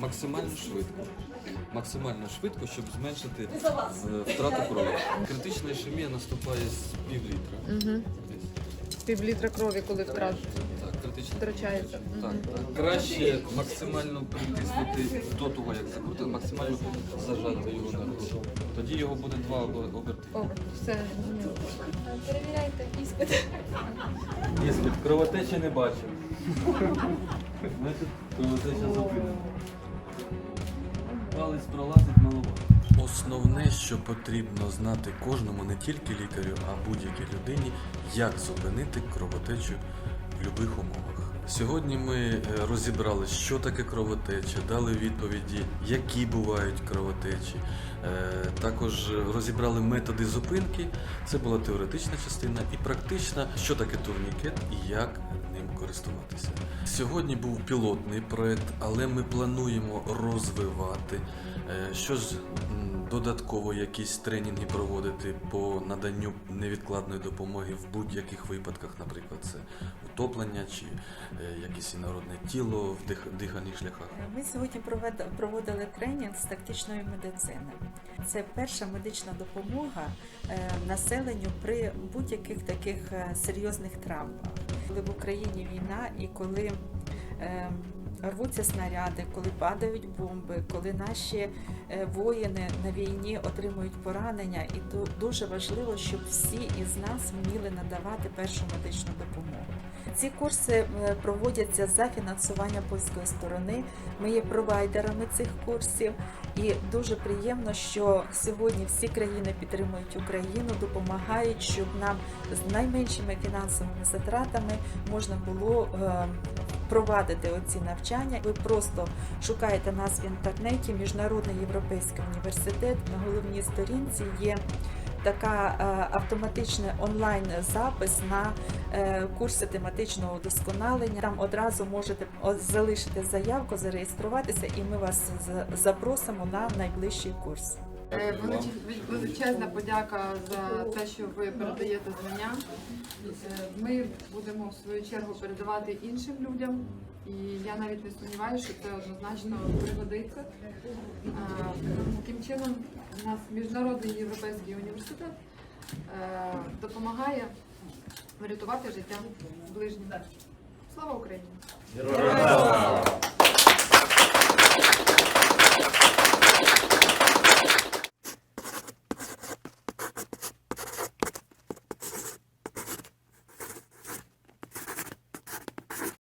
Максимально швидко. Максимально швидко, щоб зменшити е, втрату крові. Критична ішемія наступає з пів літра. Угу. Півлітра крові, коли втрат Так, втрачається. Так, так. Краще максимально притиснути до того, як закрутити, максимально зажати його на груди. Тоді його буде два обер- оберти. О, все зрозуміло. Перевіряйте іспит. Іспит, кровотечі не бачив. Значить, кровотеча зупинена. Палець пролазить маловато. Основне, що потрібно знати кожному, не тільки лікарю, а будь-якій людині, як зупинити кровотечу в будь-яких умовах. Сьогодні ми е, розібрали, що таке кровотеча, дали відповіді, які бувають кровотечі. Е, Також розібрали методи зупинки. Це була теоретична частина і практична, що таке турнікет і як ним користуватися. Сьогодні був пілотний проект, але ми плануємо розвивати. Е, Що ж додатково якісь тренінги проводити по наданню невідкладної допомоги в будь-яких випадках, наприклад, це утоплення чи якесь інородне тіло в дих- дихальних шляхах. Ми сьогодні проводили тренінг з тактичної медицини. Це перша медична допомога е, населенню при будь-яких таких е, серйозних травмах. Коли в Україні війна і коли е, рвуться снаряди, коли падають бомби, коли наші е, воїни на війні отримують поранення, і ду- дуже важливо, щоб всі із нас вміли надавати першу медичну допомогу. Ці курси е, проводяться за фінансування польської сторони. Ми є провайдерами цих курсів, і дуже приємно, що сьогодні всі країни підтримують Україну, допомагають, щоб нам з найменшими фінансовими затратами можна було е, провадити оці навчання. Ви просто шукаєте нас в інтернеті, Міжнародний європейський університет. На головній сторінці є така е, автоматичний онлайн запис на е, курси тематичного удосконалення. Там одразу можете залишити заявку, зареєструватися, і ми вас запросимо на найближчий курс. Е, величез- Величезна подяка за те, що ви передаєте знання. Е, Ми будемо в свою чергу передавати іншим людям. І я навіть не сумніваюся, що це однозначно пригодиться. Е, Таким чином, у нас міжнародний європейський університет допомагає врятувати життя ближніх. Слава Україні!